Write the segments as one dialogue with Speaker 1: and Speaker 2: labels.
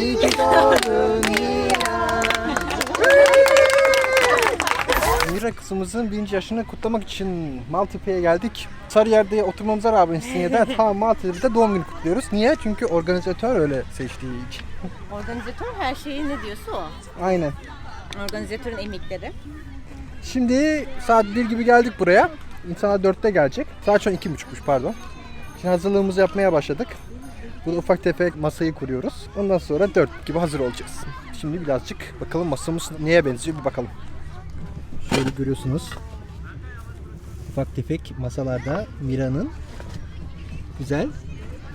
Speaker 1: İyi ki doğdun Mira. Mira kızımızın birinci yaşını kutlamak için Maltepe'ye geldik. Sarıyer'de oturmamıza rağmen İstinye'de ta Maltepe'de doğum günü kutluyoruz. Niye? Çünkü organizatör öyle seçtiği için.
Speaker 2: Organizatör her şeyi ne diyorsa o.
Speaker 1: Aynen.
Speaker 2: Organizatörün emekleri.
Speaker 1: Şimdi saat 1 gibi geldik buraya. İnsanlar 4'te gelecek. Saat şu an 2.30'muş pardon. Şimdi hazırlığımızı yapmaya başladık. Burada ufak tefek masayı kuruyoruz. Ondan sonra 4 gibi hazır olacağız. Şimdi birazcık bakalım masamız neye benziyor bir bakalım. Şöyle görüyorsunuz. Ufak tefek masalarda Mira'nın güzel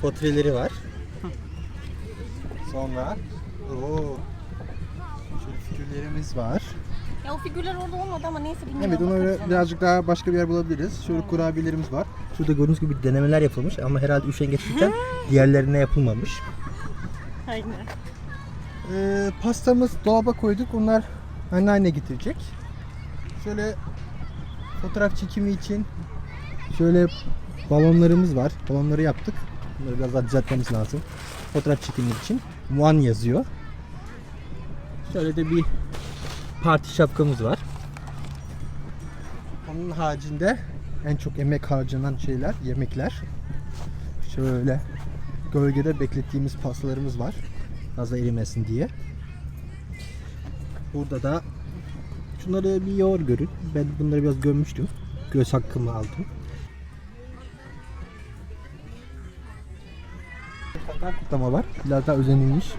Speaker 1: portreleri var. Sonra oo, şöyle figürlerimiz var.
Speaker 2: Ya o figürler orada olmadı ama neyse bilmiyorum.
Speaker 1: Evet onu
Speaker 2: Bakarız
Speaker 1: öyle
Speaker 2: ona.
Speaker 1: birazcık daha başka bir yer bulabiliriz. Şöyle kurabiyelerimiz var. Şurada gördüğünüz gibi denemeler yapılmış ama herhalde üşengeçlikten diğerlerine yapılmamış.
Speaker 2: Aynen.
Speaker 1: Ee, pastamız dolaba koyduk. Onlar anneanne getirecek. Şöyle fotoğraf çekimi için şöyle balonlarımız var. Balonları yaptık. Bunları biraz daha düzeltmemiz lazım. Fotoğraf çekimi için. Muan yazıyor. Şöyle de bir parti şapkamız var. Onun haricinde en çok emek harcanan şeyler, yemekler. Şöyle gölgede beklettiğimiz pastalarımız var. Fazla erimesin diye. Burada da şunları bir yoğur görün. Ben bunları biraz gömmüştüm. Göz hakkımı aldım. Kutlama var. Biraz daha özenilmiş.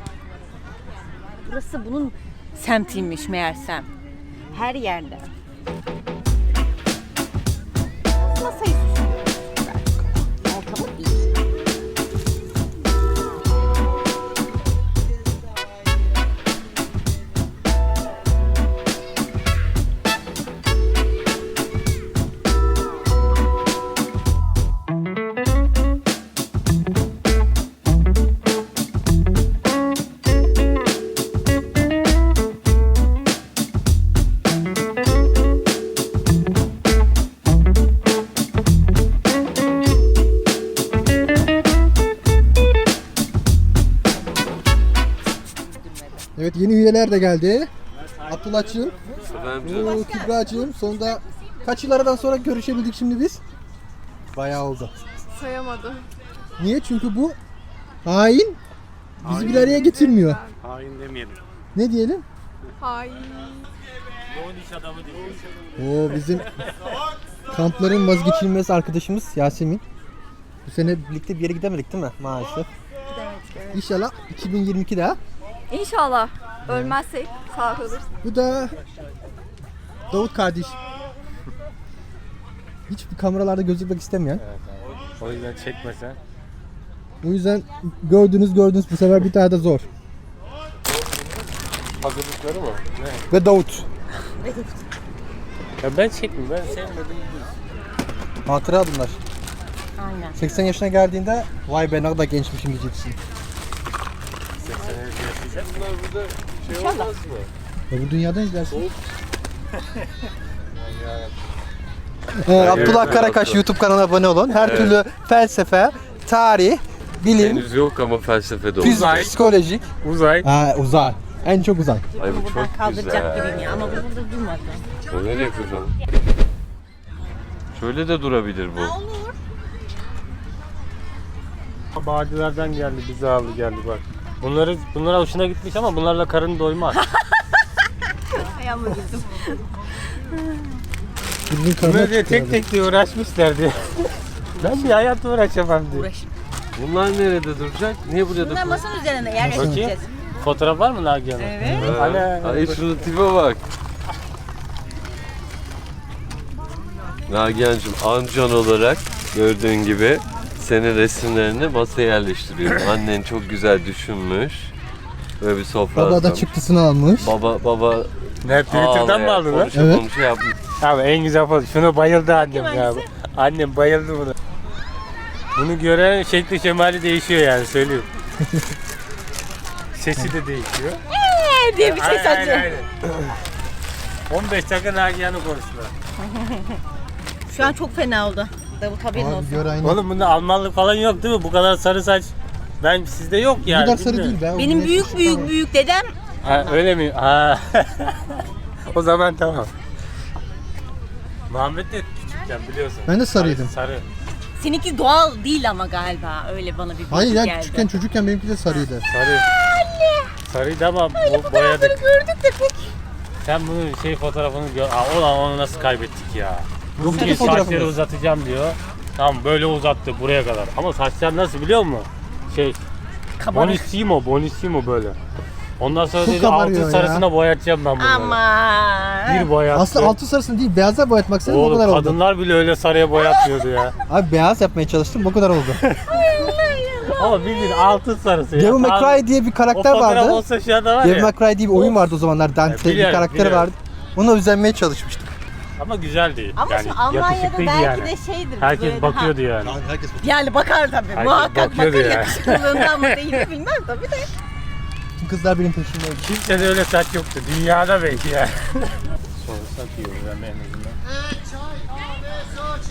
Speaker 2: Burası bunun semtiymiş meğersem. Her yerde.
Speaker 1: Evet yeni üyeler de geldi. Abdullah'cığım,
Speaker 3: Efendim.
Speaker 1: Oo, Kübra'cığım sonunda kaç yıl aradan sonra görüşebildik şimdi biz? Bayağı oldu.
Speaker 4: Sayamadım.
Speaker 1: Niye? Çünkü bu hain bizi bir araya getirmiyor.
Speaker 3: Hain demeyelim.
Speaker 1: Ne diyelim?
Speaker 4: Hain.
Speaker 1: Oo bizim kampların vazgeçilmez arkadaşımız Yasemin. Bu sene birlikte bir yere gidemedik değil mi maalesef? İnşallah 2022'de ha.
Speaker 4: İnşallah ölmezsek sağ kalır.
Speaker 1: Bu da Davut kardeş. Hiç kameralarda gözükmek istemeyen.
Speaker 3: O yüzden çekmesen.
Speaker 1: O yüzden gördünüz gördünüz bu sefer bir daha da zor.
Speaker 3: Hazırlıkları mı? Ne?
Speaker 1: Ve Davut.
Speaker 3: Ya ben çekmiyorum. Ben sevmedim.
Speaker 1: Hatıra bunlar.
Speaker 2: Aynen.
Speaker 1: 80 yaşına geldiğinde vay be ne kadar gençmişim diyeceksin.
Speaker 3: 80 yaşayacak. Bunlar burada şey
Speaker 2: İnşallah.
Speaker 3: olmaz mı?
Speaker 1: Ya bu dünyada izlersin. Ee, Abdullah Karakaş YouTube kanalına abone olun. Her
Speaker 3: Evet.
Speaker 1: türlü felsefe, tarih, bilim,
Speaker 3: Henüz yok ama felsefede
Speaker 1: fizik,
Speaker 3: olacak.
Speaker 1: psikolojik.
Speaker 3: Uzay.
Speaker 1: Ha, uzay. En çok uzay.
Speaker 3: Ay bu
Speaker 2: Buradan
Speaker 3: çok
Speaker 2: kaldıracak
Speaker 3: güzel.
Speaker 2: gibiyim ya ama bu burada durmadı.
Speaker 3: O nereye kırdın? Şöyle de durabilir bu.
Speaker 5: Bağcılardan geldi bizi aldı geldi bak. Bunları bunlara hoşuna gitmiş ama bunlarla karın doymaz.
Speaker 2: Ayağıma girdim.
Speaker 5: Bunlar diye tek tek diye uğraşmışlar diye. ben bir hayat uğraşamam diye.
Speaker 2: Uğraş.
Speaker 3: Bunlar nerede duracak? Niye buraya
Speaker 2: Bunlar masanın üzerine
Speaker 5: Bakayım.
Speaker 2: yerleştireceğiz.
Speaker 5: Fotoğraf var mı Nagihan'ın?
Speaker 2: Evet.
Speaker 5: Ana.
Speaker 3: Ay şunun tipe bak. Nagihan'cığım amcan olarak gördüğün gibi senin resimlerini masaya yerleştiriyorum. Annen çok güzel düşünmüş. Böyle bir sofra
Speaker 1: Baba da
Speaker 3: hazırlamış.
Speaker 1: çıktısını almış.
Speaker 3: Baba baba
Speaker 5: Ne Twitter'dan mı aldın lan?
Speaker 3: Konuşa
Speaker 1: Evet.
Speaker 3: konuşa yapmış.
Speaker 5: Abi en güzel fotoğraf. Şuna bayıldı annem ya. Annem bayıldı buna. Bunu gören şekli şemali değişiyor yani söylüyorum. Sesi de değişiyor.
Speaker 2: Eee diye bir ses
Speaker 5: Aynen,
Speaker 2: atıyor.
Speaker 5: aynen. 15 dakika Nagihan'ı konuştular.
Speaker 2: Şu an çok fena oldu. Davut haberin
Speaker 1: Abi
Speaker 2: olsun.
Speaker 1: gör aynı.
Speaker 5: Oğlum bunda Almanlık falan yok değil mi? Bu kadar sarı saç Ben sizde yok
Speaker 1: Bu
Speaker 5: yani.
Speaker 1: kadar sarı
Speaker 5: bilmiyorum.
Speaker 1: değil be. o
Speaker 2: Benim büyük büyük
Speaker 1: tamam.
Speaker 2: büyük dedem
Speaker 5: Ha, öyle mi? Ha. o zaman tamam. Muhammed de küçükken biliyorsun.
Speaker 1: Ben de sarıydım.
Speaker 5: Sarı.
Speaker 2: seninki doğal değil ama galiba öyle bana bir bilgi
Speaker 1: Hayır ya
Speaker 2: geldi.
Speaker 1: küçükken çocukken benimki de sarıydı.
Speaker 5: Sarı. Sarıydı ama bo- boyadık.
Speaker 2: gördük de pek.
Speaker 5: Sen bunu şey fotoğrafını gör. Aa, ulan onu nasıl kaybettik ya?
Speaker 1: Fotoğrafı
Speaker 5: saçları uzatacağım diyor. Tamam böyle uzattı buraya kadar. Ama saçlar nasıl biliyor musun? Şey
Speaker 2: Kabarık.
Speaker 5: Bonissimo, Bonissimo böyle. Ondan sonra
Speaker 1: Çok
Speaker 5: dedi
Speaker 1: kabarıyor
Speaker 5: altın
Speaker 1: ya.
Speaker 5: sarısına boyatacağım ben bunları.
Speaker 2: Ama.
Speaker 5: Bir boyattı.
Speaker 1: Aslında altın sarısını değil beyaza boyatmak istedim o
Speaker 5: Oğlum
Speaker 1: kadar oldu.
Speaker 5: kadınlar bile öyle sarıya boyatmıyordu ya.
Speaker 1: Abi beyaz yapmaya çalıştım o kadar oldu.
Speaker 5: Ama bildiğin altın sarısı ya.
Speaker 1: Devil May Cry diye bir
Speaker 5: O
Speaker 1: karakter
Speaker 5: fotoğraf
Speaker 1: vardı.
Speaker 5: olsa şu anda var
Speaker 1: Devil
Speaker 5: ya.
Speaker 1: May Cry diye bir oyun vardı o zamanlar. Dante bir
Speaker 5: biliyorum,
Speaker 1: karakteri
Speaker 5: biliyorum.
Speaker 1: vardı. Ona özenmeye çalışmıştım.
Speaker 5: Ama güzel değil.
Speaker 2: Ama
Speaker 5: yani
Speaker 2: şimdi Almanya'da
Speaker 5: yakışıklıydı
Speaker 2: belki
Speaker 5: yani.
Speaker 2: de şeydir.
Speaker 5: Herkes
Speaker 2: böyle
Speaker 5: bakıyordu
Speaker 2: daha-
Speaker 5: yani.
Speaker 1: herkes
Speaker 2: Yani bakar tabii.
Speaker 5: Herkes
Speaker 2: Muhakkak
Speaker 5: bakıyordu
Speaker 2: bakar
Speaker 5: yani.
Speaker 2: yakışıklılığından mı değil mi bilmem tabii de.
Speaker 1: Bütün kızlar benim peşimdeydi.
Speaker 5: Kimse de öyle saç yoktu. Dünyada belki ya. Sorsak iyi olur ama en azından.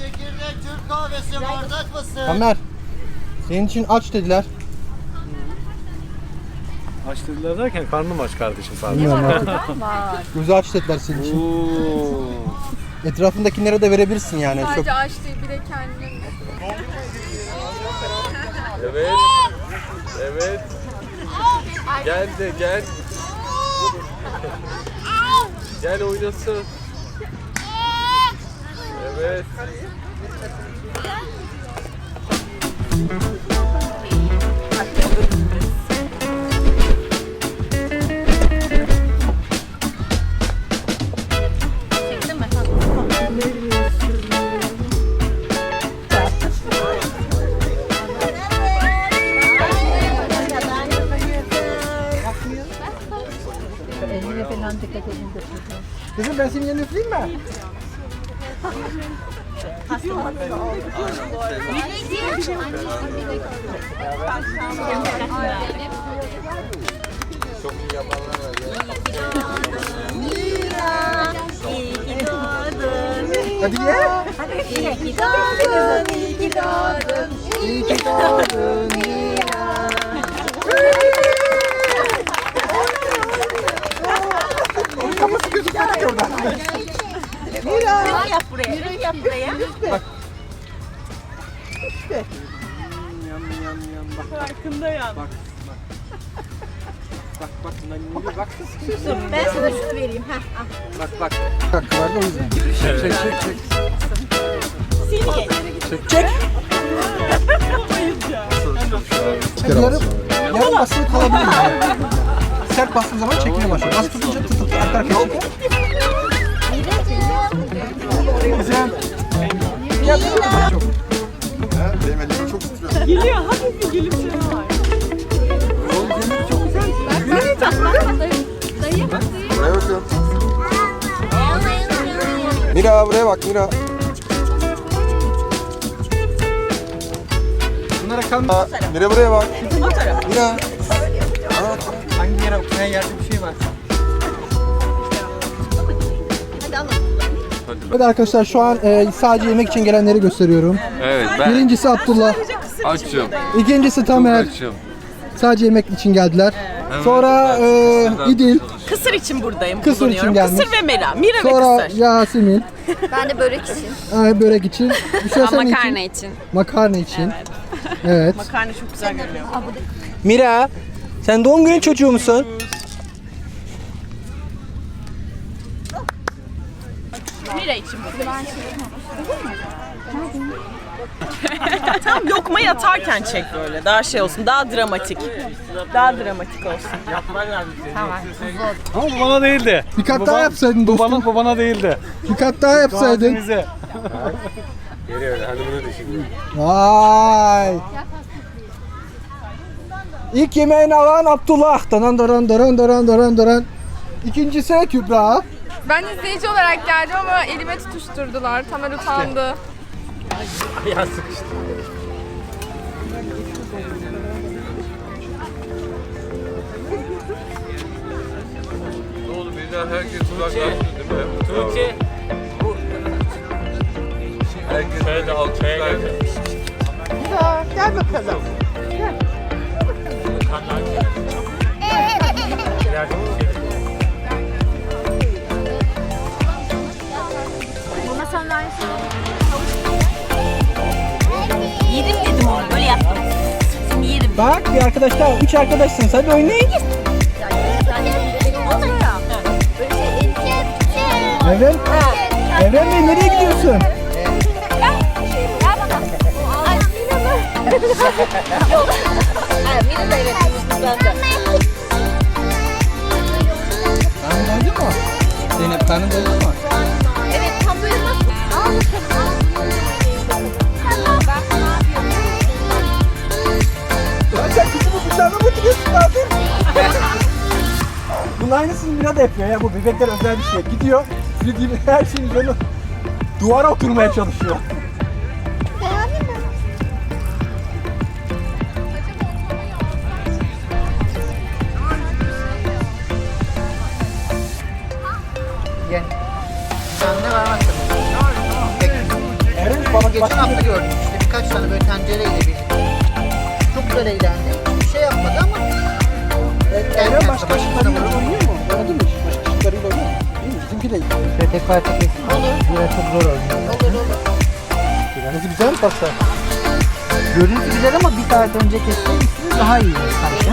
Speaker 6: çekirdek Türk kahvesi bardak mısın?
Speaker 1: Kamer. Senin için aç dediler.
Speaker 7: Aç dediler derken karnım aç kardeşim sadece.
Speaker 1: Bilmiyorum artık. Gözü aç dediler senin için. Etrafındakilere de verebilirsin yani. Çok
Speaker 4: Sadece aç değil bir de kendine.
Speaker 3: Evet. Evet. Gel de gel. Gel oynasın. Evet.
Speaker 1: Kızım ben senin yanına üfleyeyim mi?
Speaker 2: İyi ki doğdun.
Speaker 1: Hadi ye.
Speaker 2: İyi ki doğdun. İyi ki doğdun.
Speaker 1: İyi ki doğdun. Onun kafası gözükmedi ki oradan.
Speaker 2: Yürü yap buraya. Yürü yap buraya. Dur, ben sana şunu vereyim. Heh, al.
Speaker 1: Hakkı vardı o yüzden. Çek çek çek.
Speaker 2: Seni ye.
Speaker 1: Yarım, yarım basılı kalabilir. Sert bastığın zaman çekmeye başlıyor. Bas tutunca tut tut arka arkaya çek. Güzel. Yapıyor çok?
Speaker 8: Benim elimi çok tutuyor. Buraya bakıyorum. Mira buraya bak Mira.
Speaker 1: Bunlara.
Speaker 8: Aa, Mira buraya bak. Mira.
Speaker 1: Hangi yere oturmaya yerde bir şey var. Evet arkadaşlar şu an e, sadece yemek için gelenleri gösteriyorum.
Speaker 3: Evet ben
Speaker 1: Birincisi Abdullah,
Speaker 3: açım.
Speaker 1: ikincisi Tamer.
Speaker 3: açım.
Speaker 1: Sadece yemek için geldiler. Sonra e, İdil,
Speaker 9: Kısır için buradayım.
Speaker 1: Kısır
Speaker 9: bulunuyorum.
Speaker 1: için gelmiş.
Speaker 9: Kısır ve mera. Mira
Speaker 1: sonra
Speaker 9: ve kısır.
Speaker 1: Yasemin,
Speaker 4: Ben de börek için.
Speaker 1: ay, börek için, bir şey senin
Speaker 4: Makarna
Speaker 1: için,
Speaker 4: için.
Speaker 1: makarna için. Evet.
Speaker 9: Makarna çok güzel görünüyor.
Speaker 1: Mira, sen doğum günü çocuğu musun?
Speaker 9: Mira için buradayım. Tam lokma yatarken çek böyle. Daha şey olsun. Daha dramatik. Daha dramatik olsun.
Speaker 5: Yapman lazım.
Speaker 7: Ama bu bana değildi.
Speaker 1: Bir kat daha yapsaydın
Speaker 7: Bu
Speaker 1: dostum.
Speaker 7: bana, bu bana değildi.
Speaker 1: Bir kat daha yapsaydın.
Speaker 7: Ağzınıza.
Speaker 5: Geri öyle hanımını düşünüyor.
Speaker 1: Vay. İlk yemeğini alan Abdullah. Daran daran daran daran daran daran. İkincisi Kübra.
Speaker 4: Ben izleyici olarak geldim ama elime tutuşturdular. Tamer utandı.
Speaker 5: Ya sıkıştı.
Speaker 3: Ne oldu birden herkes uzaklaştı değil mi?
Speaker 5: Tuğçe. Bu
Speaker 3: Herkes böyle
Speaker 5: al, şöyle
Speaker 3: alkışlar.
Speaker 5: gel.
Speaker 2: Gel bakalım. Yedim dedim onu böyle yaptım. Seni yerim.
Speaker 1: Bak bir arkadaşlar, üç arkadaşsınız. Hadi oynayın. Evren, Evren Bey nereye gidiyorsun? Gel. Gel bana. Karnın doydu mu? Zeynep karnın doydu?
Speaker 2: Evet nasıl?
Speaker 1: Lan sen kızımı yapıyor ya. Bu bebekler özel bir şey. Gidiyor, dediğim her şeyin üzerine duvara oturmaya çalışıyor.
Speaker 6: Geçen hafta gördüm işte birkaç tane böyle tencereyle birlikte. Çok güzel eğlendi. Bir şey yapmadı ama. Erken
Speaker 1: başka
Speaker 6: başka
Speaker 1: kişilerle oynuyor mu? Oynadın mı? Başka kişileriyle oynuyor mu? Değil mi? Bizimki de
Speaker 6: Şöyle tek parça kesin. Olur. Biraz çok zor oynuyor. Olur olur.
Speaker 1: Nasıl güzel mi pasta?
Speaker 6: Görüntü güzel ama bir saat önce kesseymişsiniz daha iyi sanki.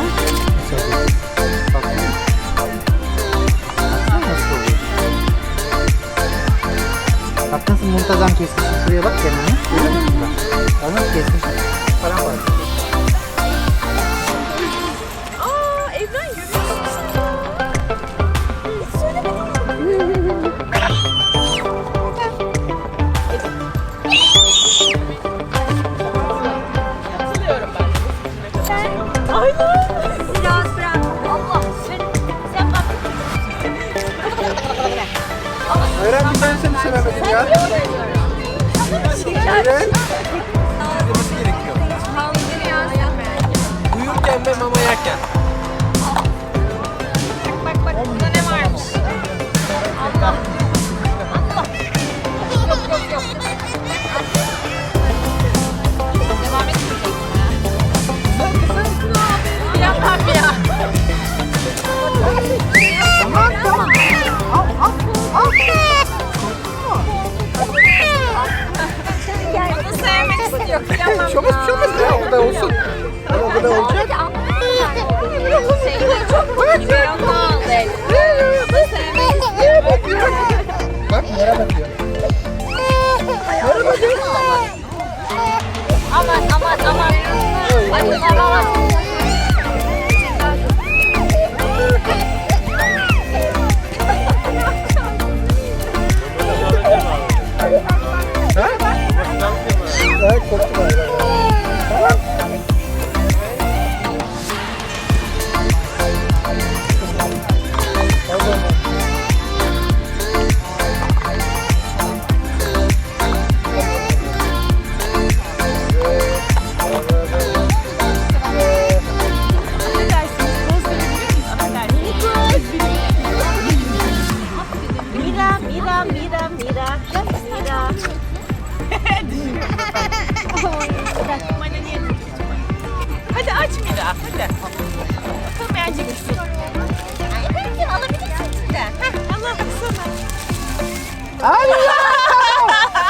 Speaker 6: Nasıl muntazam kesmişsin. Şuraya bak kenarına. Görüyor musun? Bak nasıl kesmişsin. Paramparça.
Speaker 4: Aa Evren?
Speaker 2: Biraz bırak. Allah sen sen bak.
Speaker 1: Eren bir ben seni sevemedim ya. Eren. Nasıl gerekiyor? Uyurken ve mama yerken.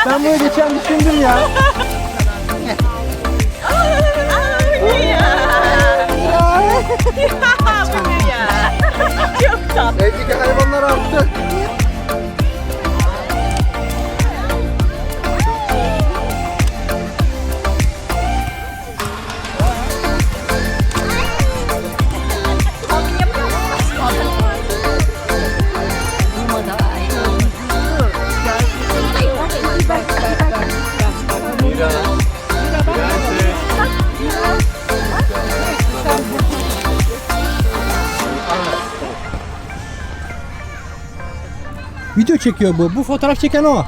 Speaker 1: Ben bunu geçen düşündüm ya.
Speaker 9: Ne ya? Bu ne ya? Çok tatlı.
Speaker 1: Evdeki hayvanlar arttı. Çekiyor bu. Bu fotoğraf çeken o.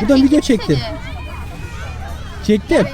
Speaker 1: Buradan video çektim. Çektim.